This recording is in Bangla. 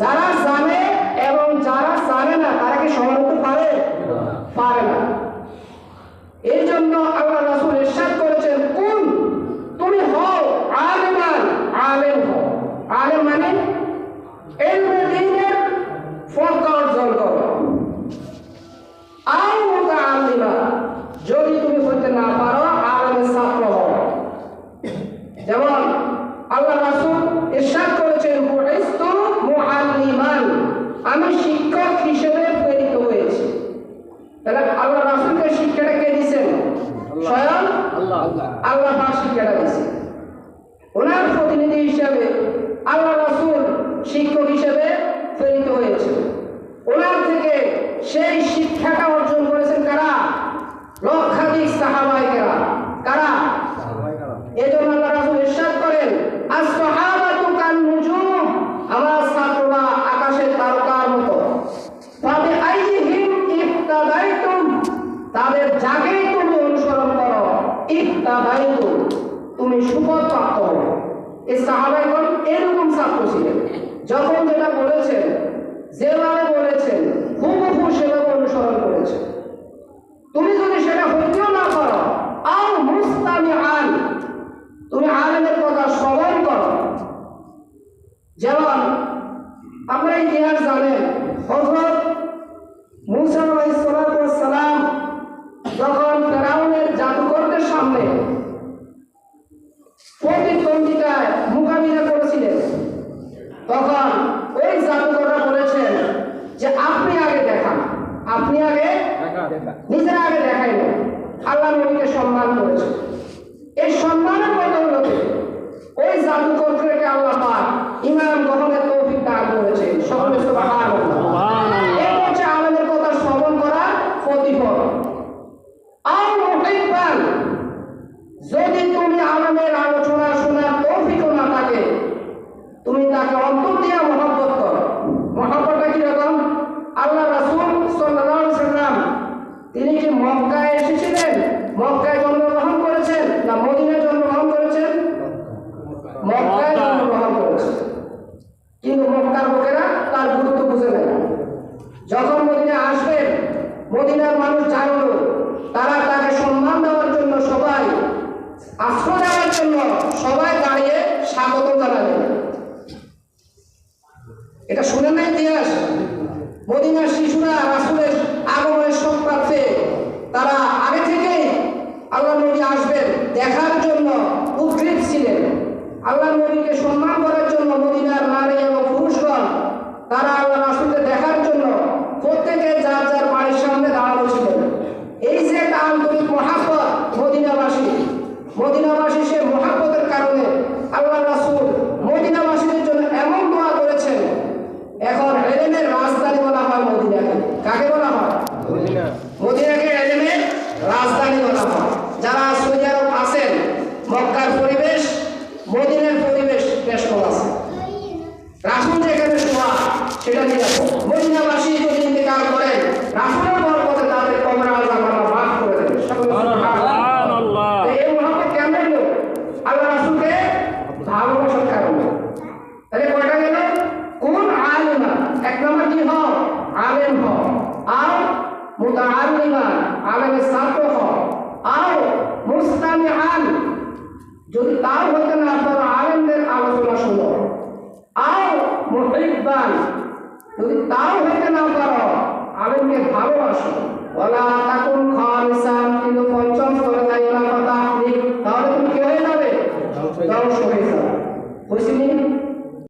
যারা জানে এবং যারা জানে না তারা কি সমান হতে পারে পারে না। এই জন্য আল্লাহ। পাক শিক্ষাটা ওনার প্রতিনিধি হিসেবে আল্লাহ রাসূল শিক্ষক হিসেবে প্রেরিত হয়েছে। ওনার থেকে সেই শিক্ষাটা অর্জন করেছেন কারা? লক্ষাধিক কারা? এজন্য আল্লাহ রাসূল ইরশাদ করেন আস-সাহাবাতু কান নুজুম আমার ছাত্ররা আকাশের তারকার মতো। তবে আইহিম ইফতাদাইতুম তাদের করো ইফতাদাইতুম তুমি সুপথ প্রাপ্ত হবে এই সাহাবাইগণ এরকম ছাত্র ছিলেন। যখন যেটা বলেছেন, যেভাবে বলেছেন, হুবহু সেভাবে অনুসরণ করেছেন। তুমি যদি সেটা হইতেও না করো আও মুস্তামি আন তুমি আলেমের কথা শ্রবণ করো। যেমন আমরা ইতিহাস জানেন হজরত মুসা প্রতিদ্বন্দ্বিতায় মোকাবিলা করেছিলেন। তখন ওই জাদুকররা বলেছেন যে আপনি আগে দেখান। আপনি আগে নিজের আগে দেখাইল আল্লাহ নবীকে সম্মান করেছে এই সম্মানের বদৌলতে ওই জাদুকরকে আল্লাহ পাক ইমাম গ্রহণের তৌফিক দান করেছে সকলে আলেমের কথা শ্রবণ করা প্রতিফল। আর মুহিব্বান যদি তুমি আলমের আলোচনা শোনার তৌফিকও না থাকে তুমি তাকে অন্তর দিয়ে মহব্বত করো। মহব্বতটা কীরকম আল্লাহ রাসূল সাল্লাম তিনি কি মক্কায় এসেছিলেন? মক্কায় জন্মগ্রহণ করেছেন না মদিনায় জন্মগ্রহণ করেছেন? মক্কায় জন্মগ্রহণ করেছেন। কিন্তু মক্কার লোকেরা তার গুরুত্ব বুঝে নেয় যখন মদিনায় আসবেন মদিনার মানুষ জানলো তারা তাকে সম্মান দেওয়ার জন্য সবাই আশ্রয় দেওয়ার জন্য সবাই দাঁড়িয়ে স্বাগত জানালেন এটা শুনে না ইতিহাস? মদিনার শিশুরা রাসুলের আগমনের সপ্তাহে তারা আগে থেকেই আল্লাহ নবী আসবেন দেখার জন্য উদ্গ্রীব ছিলেন। আল্লাহ নবীকে সম্মান করার জন্য মদিনার নারী এবং পুরুষগণ তারা আল্লাহ রাসুলকে দেখার জন্য প্রত্যেকে যার যার বাড়ির সামনে দাঁড়ানো ছিলেন এই যে একটা আন্তরিক মহাব্বত মদিনাবাসী মদিনাবাসী সে মহাব্বতের কারণে আল্লাহ রাসুল মদিনাবাসীদের জন্য এমন দোয়া করেছেন এখন এলেমের রাজধানী বলা হয় মদিনাকে কাকে বলা হয় মদিনাকে এলেমের রাজধানী বলা হয় যারা সৌদি আরব আছেন, মক্কার পরিবেশ, মদিনার পরিবেশ বেশ কম আছে। রাসুল যেখানে শোয়া, সেটা রাখো মদিনাবাসী যদি ইন্তেকাল করেন রাসুলের বরকতে তাদের কবর আজাব আল্লাহ মাফ করে দেবে সকলে সুবহানাল্লাহ। তো এই মহব্বত কেন এলো আল্লাহ রাসুলকে ভালোবাসার কারণে তাহলে কয়টা গেল কোন আলিমা এক নম্বর কি হও আলেম হও আর মুতাআল্লিমা আলেমের ছাত্র হও আর মুস্তামিআন, যদি তার হতে না পারো, আলেমদের আলোচনা শুনো। আর মুহিব্বান, যদি তাও হতে না পারো, আলেমকে ভালোবাসো। ওলা